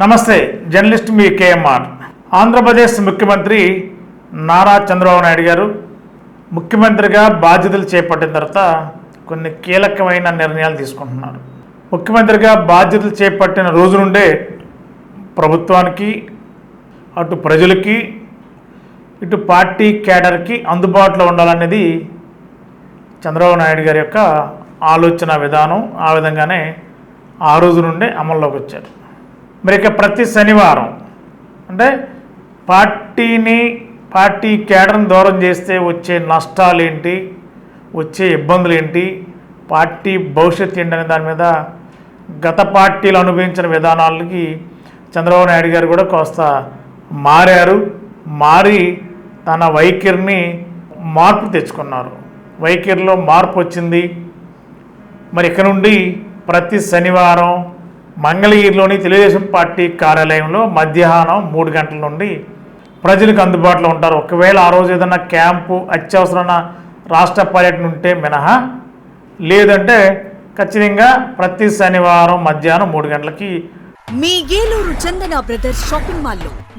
నమస్తే జర్నలిస్ట్ మీ కేఎంఆర్. ఆంధ్రప్రదేశ్ ముఖ్యమంత్రి నారా చంద్రబాబు నాయుడు గారు ముఖ్యమంత్రిగా బాధ్యతలు చేపట్టిన తర్వాత కొన్ని కీలకమైన నిర్ణయాలు తీసుకుంటున్నారు. ముఖ్యమంత్రిగా బాధ్యతలు చేపట్టిన రోజు నుండే ప్రభుత్వానికి అటు ప్రజలకి ఇటు పార్టీ కేడర్కి అందుబాటులో ఉండాలనేది చంద్రబాబు నాయుడు గారి యొక్క ఆలోచన విధానం. ఆ విధంగానే ఆ రోజు నుండే అమల్లోకి వచ్చారు. మరి ఇక ప్రతి శనివారం. అంటే పార్టీని పార్టీ కేడర్ని దూరం చేస్తే వచ్చే నష్టాలు ఏంటి వచ్చే ఇబ్బందులు ఏంటి పార్టీ భవిష్యత్తు ఏంటి అనే దాని మీద గత పార్టీలు అనుభవించిన విధానాలకి చంద్రబాబు నాయుడు గారు కూడా కాస్త మారారు. మారి తన వైఖరిని మార్పు తెచ్చుకున్నారు. వైఖరిలో మార్పు వచ్చింది. మరి ఇక నుండి ప్రతి శనివారం మంగళగిరిలోని తెలుగుదేశం పార్టీ కార్యాలయంలో మధ్యాహ్నం మూడు గంటల నుండి ప్రజలకు అందుబాటులో ఉంటారు. ఒకవేళ ఆ రోజు ఏదైనా క్యాంపు అత్యవసరమైన రాష్ట్ర పర్యటన ఉంటే మినహా లేదంటే ఖచ్చితంగా ప్రతి శనివారం మధ్యాహ్నం మూడు గంటలకి మీ ఏలూరు చందన బ్రదర్స్ షాపింగ్ మాల్లో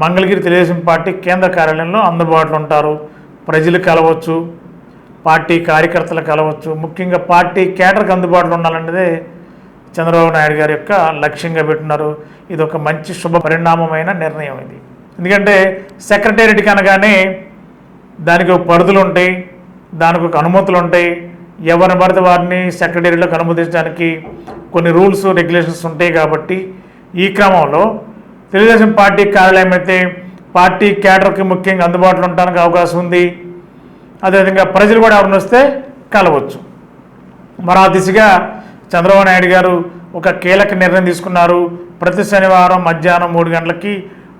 మంగళగిరి తెలుగుదేశం పార్టీ కేంద్ర కార్యాలయంలో అందుబాటులో ఉంటారు. ప్రజలు కలవచ్చు పార్టీ కార్యకర్తలు కలవచ్చు. ముఖ్యంగా పార్టీ కేటర్కి అందుబాటులో ఉండాలనేదే చంద్రబాబు నాయుడు గారి యొక్క లక్ష్యంగా పెట్టున్నారు. ఇది ఒక మంచి శుభ పరిణామమైన నిర్ణయం ఇది. ఎందుకంటే సెక్రటేరియట్కి అనగానే దానికి ఒక పరిధులు ఉంటాయి దానికి ఒక అనుమతులు ఉంటాయి. ఎవరిని పడితే వారిని సెక్రటేరియట్లోకి అనుమతించడానికి కొన్ని రూల్స్ రెగ్యులేషన్స్ ఉంటాయి కాబట్టి ఈ క్రమంలో తెలుగుదేశం పార్టీ కార్యాలయం అయితే పార్టీ కేడర్కి ముఖ్యంగా అందుబాటులో ఉండడానికి అవకాశం ఉంది. అదేవిధంగా ప్రజలు కూడా ఎవరిని వస్తే కలవచ్చు. మరి ఆ దిశగా చంద్రబాబు నాయుడు గారు ఒక కీలక నిర్ణయం తీసుకున్నారు. ప్రతి శనివారం మధ్యాహ్నం మూడు గంటలకి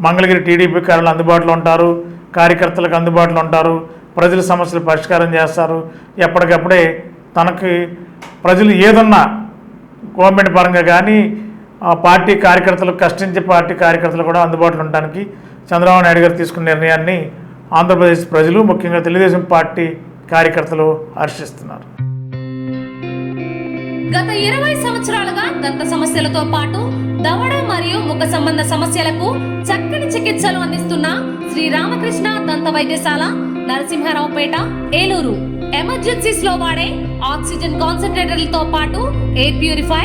మంగళగిరి టీడీపీ కార్యాలయం అందుబాటులో ఉంటారు. కార్యకర్తలకు అందుబాటులో ఉంటారు. ప్రజల సమస్యలు పరిష్కారం చేస్తారు. ఎప్పటికప్పుడే తనకి ప్రజలు ఏదన్నా గవర్నమెంట్ పరంగా కానీ ఆ పార్టీ కార్యకర్తలు కష్టించే పార్టీ కార్యకర్తలు కూడా అందుబాటులో ఉండడానికి చంద్రబాబు నాయుడు గారు తీసుకున్న నిర్ణయాన్ని ఆంధ్రప్రదేశ్ ప్రజలు ముఖ్యంగా తెలుగుదేశం పార్టీ కార్యకర్తలు హర్షిస్తున్నారు. గత ఇరవై సంవత్సరాలుగా దంత సమస్యలతో పాటు దవడ మరియు ముఖ సంబంధ సమస్యలకు చక్కని చికిత్సలు అందిస్తున్న శ్రీ రామకృష్ణ దంత వైద్యశాల నరసింహారావుపేట ఏలూరు. ఎమర్జెన్సీస్లో వాడే ఆక్సిజన్ కాన్సన్ట్రేటర్లతో పాటు air purify